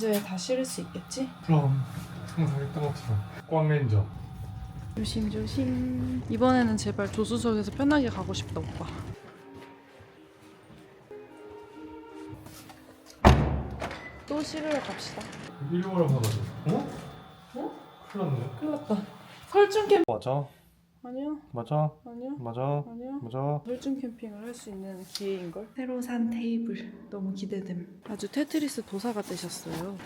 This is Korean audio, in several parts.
그랜저에 다 실을 수 있겠지? 그럼 항상 했던 것처럼 꽝 렌저 조심 조심. 이번에는 제발 조수석에서 편하게 가고 싶다 오빠. 또 실으러 갑시다. 일부러 받아줘 어? 어? 큰일 났네 큰일 났다. 설중 캠 맞아 아니야 맞아 아니야 맞아 아니야. 맞아 설중 캠핑을 할 수 있는 기회인 걸? 새로 산 테이블 너무 기대됨. 아주 테트리스 도사가 되셨어요.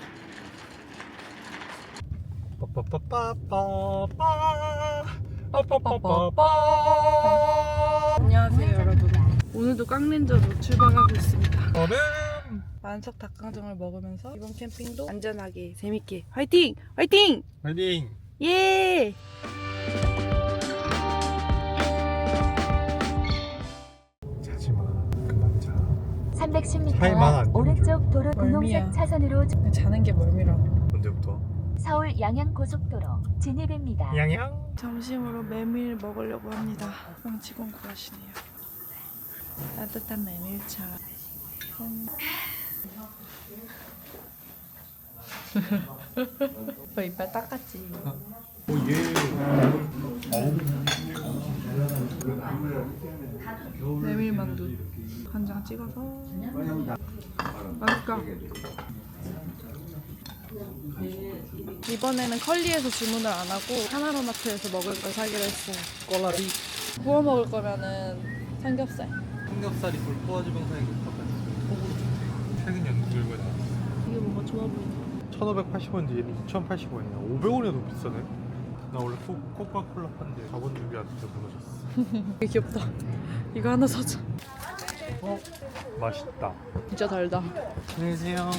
안녕하세요 여러분. 오늘도 깡렌저로 출발하고 있습니다. 저는 만석 닭강정을 먹으면서 이번 캠핑도 안전하게 재밌게 화이팅! 화이팅! 웨딩 예! 차이만 310m 안 오른쪽 도로 멀미야. 분홍색 차선으로 자는 게 멀미라고. 언제부터? 서울 양양고속도로 진입입니다. 양양 점심으로 메밀 먹으려고 합니다. 형 직원 구하시네요. 따뜻한 메밀차. 짠. 너 이빨 닦았지? 오예 메밀 만두 간장 찍어서 맛있다. 이번에는 컬리에서 주문을 안 하고 하나로마트에서 먹을 걸 사기로 했어요. 꼬라비 구워 먹을 거면은 삼겹살. 삼겹살이 불포화지방산이 높아가지고 최근 연구 결과에 나왔어 이게 뭔가 좋아 보이네. 1580원인데 얘는 2080원이야 500원이나 더 비싸네 나 원래 코, 코카콜라 판데 자본 주기 안 돼서 무너졌어 되게 귀엽다. 이거 하나 사자. 어? 맛있다 진짜 달다. 안녕하세요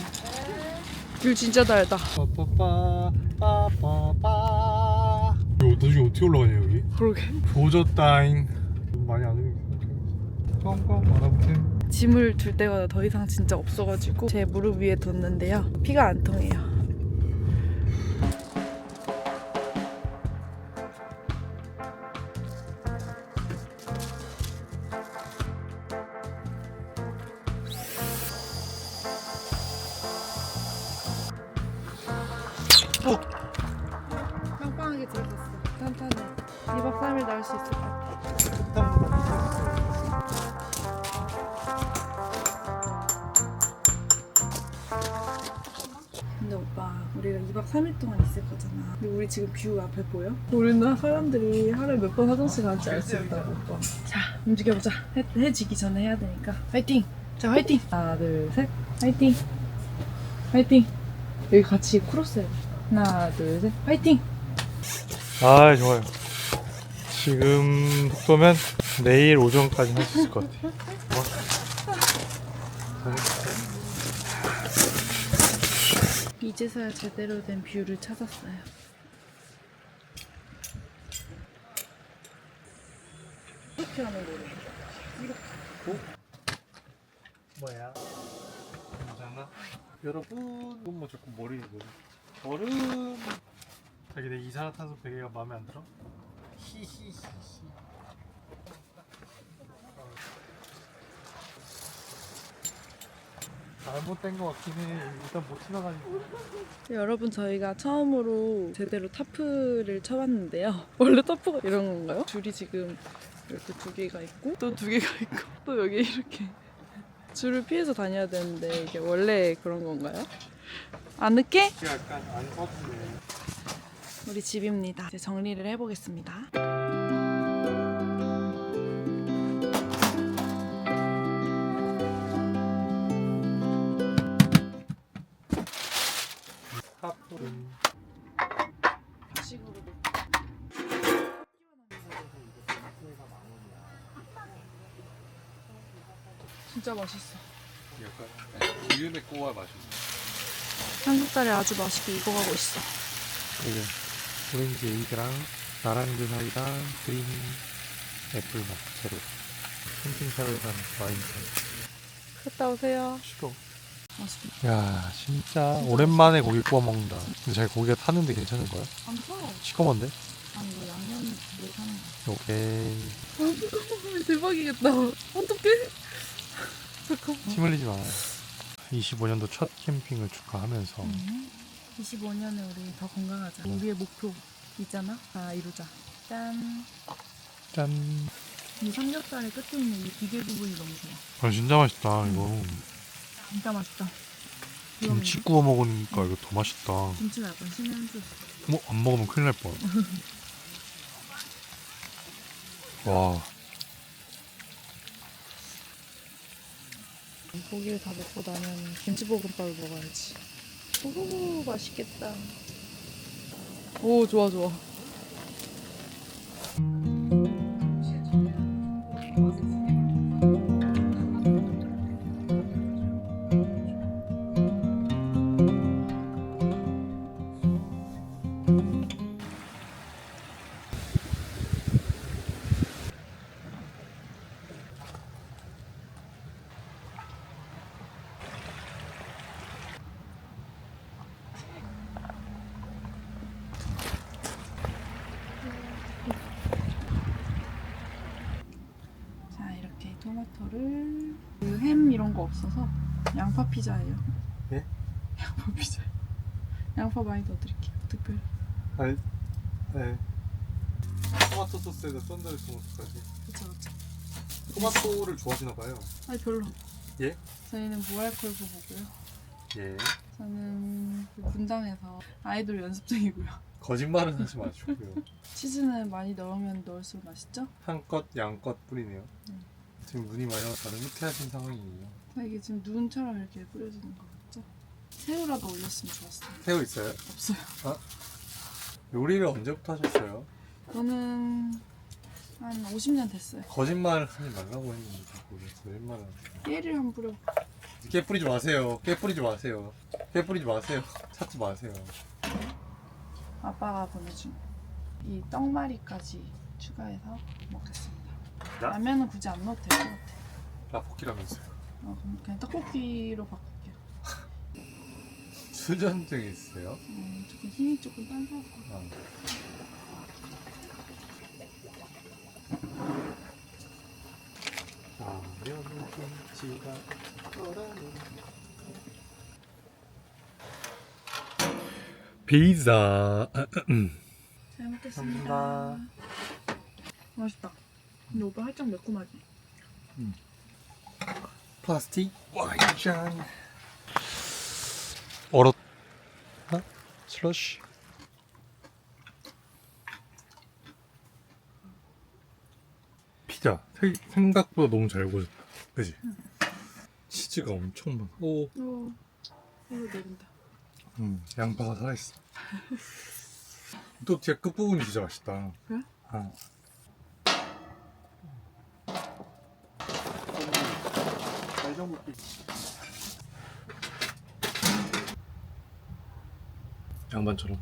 귤 진짜 달다. 빠빠빠 빠빠빠 이거 나중에 어떻게 올라가냐 여기? 그러게. 조졌다잉 많이 안 오겠어 꽝꽝 말아보세요 짐을 둘 데가 더 이상 진짜 없어가지고 제 무릎 위에 뒀는데요. 피가 안 통해요. 3일 동안 있을 거잖아 근데 우리 지금 뷰 앞에 보여? 우리는 사람들이 하루에 몇 번 화장실 가는지 알 수 있다고 자 움직여보자 해, 해 지기 전에 해야 되니까 화이팅! 자 화이팅! 하나 둘 셋 화이팅! 화이팅! 여기 같이 크로스 해 하나 둘 셋 화이팅! 아 좋아요 지금 속도면 내일 오전까지 할 수 있을 것 같아 이제서야 제대로 된 뷰를 찾았어요 이렇게 하는 거래 뭐야? 괜찮아? 여러분 뭐 자꾸 머리 뭐지? 얼음 자기 내 이산화탄소 베개가 마음에 안 들어? 히히히히 잘못된 것 같긴 해 일단 못 지나가니까 여러분 저희가 처음으로 제대로 타프를 쳐봤는데요. 원래 타프가 이런 건가요? 줄이 지금 이렇게 두 개가 있고 또 두 개가 있고 또 여기 이렇게 줄을 피해서 다녀야 되는데 이게 원래 그런 건가요? 안 늦게? 약간 안 서투네 우리 집입니다. 이제 정리를 해보겠습니다. 진짜 맛있어. 약간 우유에 꼬아 맛있네 삼겹살이 아주 맛있게 익어가고 있어. 이게 오렌지 에이드랑 나랑드 사이다 그린 애플 맛 제로 캠핑카를 산 와인 갔다 오세요. 식어 맛있겠다. 야 진짜 오랜만에 고기 구워 먹는다 근데 자기 고기가 타는데 괜찮은 거야? 안 타. 시커먼데? 아니 뭐 양념이 왜 사는 거야? 오케이 대박이겠다. 어떡해? 침 흘리지 마 25년도 첫 캠핑을 축하하면서 25년에 우리 더 건강하자. 우리의 목표 있잖아. 다 이루자. 짠. 짠. 이 삼겹살의 끝에 있는 이 비계 부분이 너무 좋아. 아 진짜 맛있다 이거. 진짜 맛있다. 김치 구워 먹으니까 이거 더 맛있다. 김치가 약간 신의 한 수. 뭐안 먹으면 큰일 날 뻔. 와. 고기를 다 먹고 나면 김치볶음밥을 먹어야지. 오 맛있겠다. 오 좋아 좋아. 토마토를 그 햄 이런 거 없어서 양파 피자예요. 예? 양파 피자. 양파 많이 넣어드릴게요. 특별히. 아니, 네. 토마토 소스에다 썬더리 토마토까지. 그쵸 그쵸. 토마토를 좋아하시나 봐요. 아니 별로. 예? 저희는 무알콜 부부고요. 예. 저는 그 분당에서 아이돌 연습 중이고요. 거짓말은 하지 마시고요. 치즈는 많이 넣으면 넣을수록 맛있죠? 한껏 양껏 뿌리네요. 음. 지금 눈이 많이 와서 다들 후퇴하신 상황이에요. 자, 이게 지금 눈처럼 이렇게 뿌려지는 거 같죠? 새우라도 올렸으면 좋았어요. 새우 있어요? 없어요. 요리를 언제부터 하셨어요? 저는 한 50년 됐어요. 거짓말 하지 말라고 했는데 자꾸 왜 거짓말을 하세요. 깨를 한번 뿌려. 깨 뿌리지 마세요. 깨 뿌리지 마세요. 깨 뿌리지 마세요. 찾지 마세요. 아빠가 보내준 이 떡말이까지 추가해서 먹겠습니다. 야? 라면은 굳이 안 넣어도 될 것 같아. 라볶이라면서요. 어, 그럼 그냥 떡볶이로 바꿀게요. 수전증 있어요? 음, 조금 힘이 조금 딴것 같고. 아. 라면은 김치가 떠라는 피자 잘 먹겠습니다. 감사합니다. 맛있다. 근데 오빠 살짝 매콤하지? 플라스틱? 와인잔. 얼었 어? 슬러시? 피자. 세- 생각보다 너무 잘 구워졌다. 그지? 치즈가 엄청 많아. 오. 오, 이거 내린다. 음, 양파가 살아있어. 또 뒤에 끝부분이 진짜 맛있다. 그래? 어. 양반처럼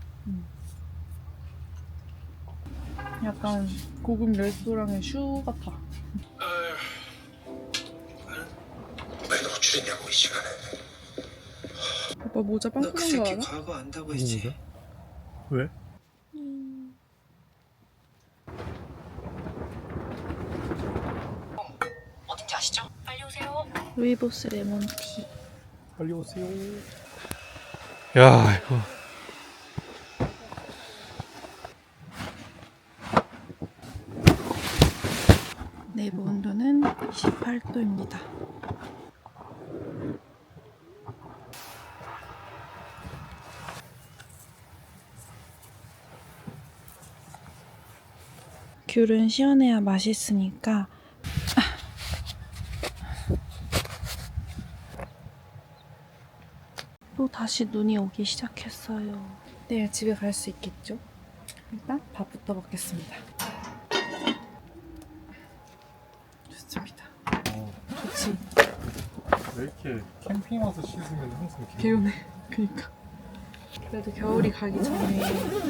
약간 고급 레스토랑의 슈 같아. 왜 노출했냐고 이 시간에 오빠 모자 너 그 빵꾸난 거 새끼 알아? 과거 안다고 했지 왜? 어딘지 아시죠? 빨리 오세요. 루이보스 레몬티. 빨리 오세요 야 이거 내부 온도는 28도입니다. 귤은 시원해야 맛있으니까 다시 눈이 오기 시작했어요. 내일 집에 갈 수 있겠죠? 일단 밥부터 먹겠습니다. 좋습니다. 어, 좋지. 왜 이렇게 캠핑 와서 씻으면 항상 개운해. 그니까. 그래도 겨울이 가기 전에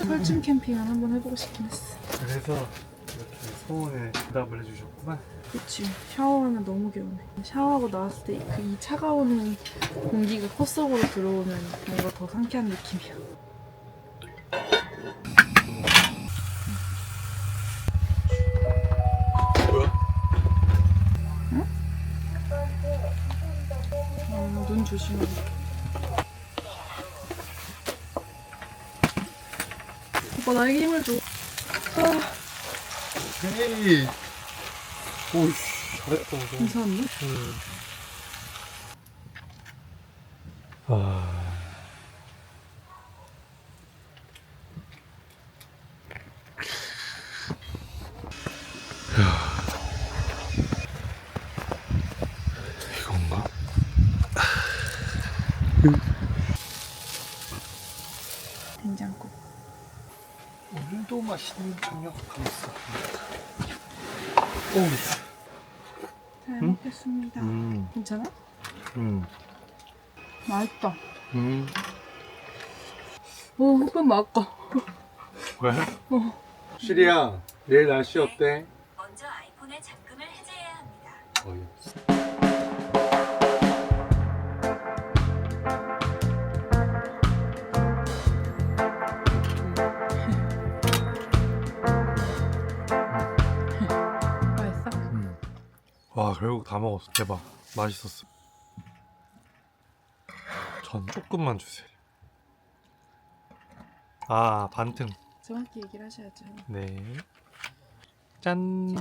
설중 캠핑을 한번 해보고 싶긴 했어. 그래서 이렇게 소원에 대답을 해주셨구나 그치. 샤워하면 너무 개운해. 샤워하고 나왔을 때 그 이 차가운 공기가 코 속으로 들어오면 뭔가 더 상쾌한 느낌이야. 뭐야? 음, 눈 조심하고. 오빠 나에게 힘을 줘. 아, 헤이 오이씨 잘했다 괜찮은데? 음. 아 이건가? 된장국. 오늘도 맛있는 저녁 감사합니다. 오, 잘 응? 먹겠습니다. 음, 괜찮아? 음, 맛있다. 음. 오, 흑반 맛있다. 왜? 어. 시리야, 내일 날씨 어때? 와, 결국 다 먹었어. 대박. 맛있었어. 전 조금만 주세요. 아, 반틈. 정확히 얘기를 하셔야죠. 네. 짠.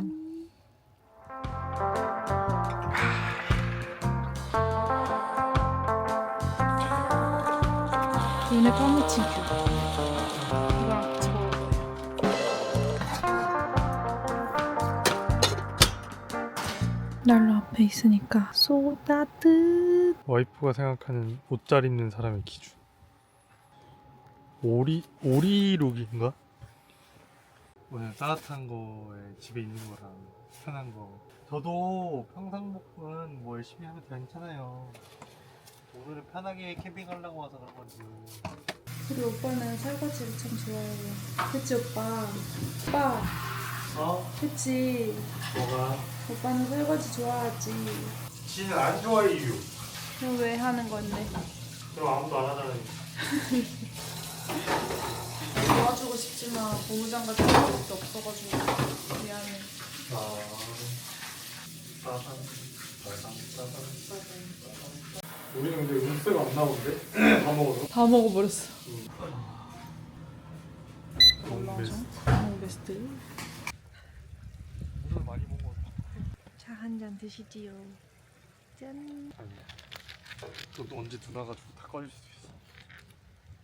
큐. 이 난로 앞에 있으니까 쏟아듯. 와이프가 생각하는 옷 잘 입는 사람의 기준. 오리 오리룩인가? 오늘 따뜻한 거에 집에 있는 거랑 편한 거. 저도 평상복은 뭐 열심히 하면 괜찮아요. 오늘은 편하게 캠핑하려고 와서 그런 건지. 우리 오빠는 설거지를 참 좋아해요. 그치 오빠? 오빠, 어? 그치? 뭐가? 오빠는 설거지 좋아하지. 지는 안 좋아해요. 그럼 왜 하는 건데? 그럼 아무도 안 하잖아요. 도와주고 싶지만 고무장갑 들고 것도 없어가지고 미안해. 아. 따단, 따단, 따단, 따단. 우리는 근데 음세가 안 나오는데? 다 먹어서? 다 먹어버렸어. 너무 올라오죠? 베스트. 너무 베스트. 오늘 많이 먹어. 차 한잔 드시지요. 짠. 아니. 또 언제 누나가지고 다 꺼질 수도 있어.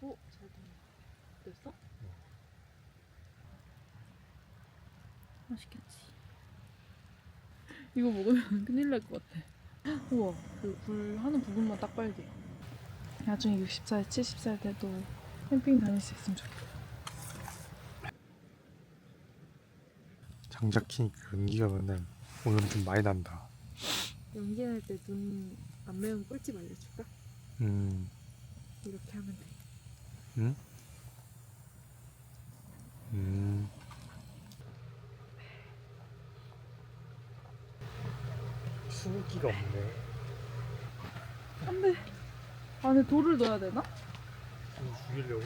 오, 잘 됐어? 맛있겠지. 이거 먹으면 큰일 날 것 같아. 우와, 그 불 하는 부분만 딱 빨개. 나중에 60살, 70살 돼도 캠핑 다닐 수 있으면 좋겠다. 장작 키니까 연기가 맨날 오늘 좀 많이 난다. 연기할 때 눈 안 매운 꿀팁 알려줄까? 음, 이렇게 하면 돼. 음, 음. 수기가 없네. 안 돼. 안에 돌을 넣어야 되나? 좀 죽이려고.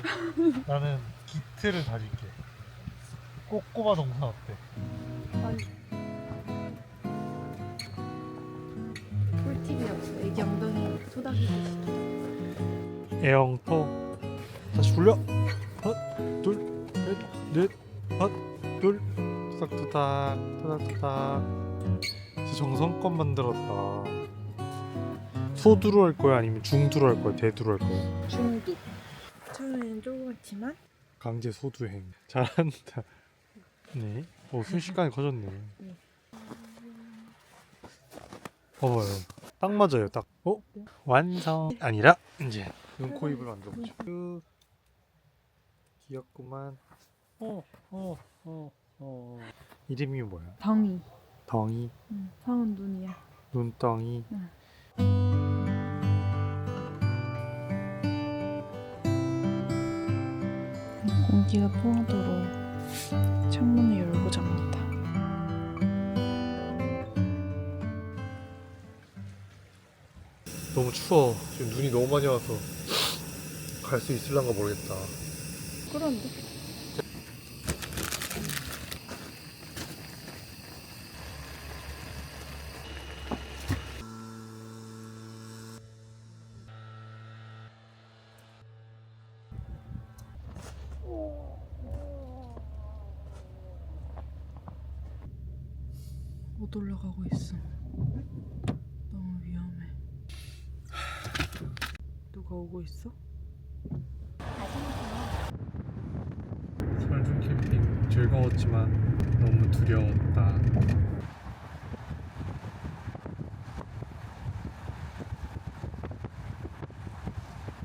나는 기트를 다질게. 꼬꼬마 동산 어때? 토닥이 애영토. 다시 굴려. 하나 둘셋넷 하나 둘. 투닥투닥 투닥투닥. 진짜 정성껏 만들었다. 소두로 할 거야? 아니면 중두로 할 거야? 대두로 할 거야? 중두. 처음에는 조그맣지만. 강제 소두행. 잘한다. 네. 어, 순식간에 커졌네. 네. 봐봐요 딱 맞아요 딱 어? 완성 아니라 이제 눈코입을 만들어보자 그 귀엽구만 어, 어, 어, 어. 이름이 뭐야? 덩이. 덩이, 응, 성은 눈이야. 눈덩이 공기가 통하도록 창문을 열고 잡니다. 너무 추워. 지금 눈이 너무 많이 와서 갈 수 있을란가 모르겠다. 그런데. 못 올라가고 있어. 누가 오고 있어? 설중 캠핑 즐거웠지만 너무 두려웠다.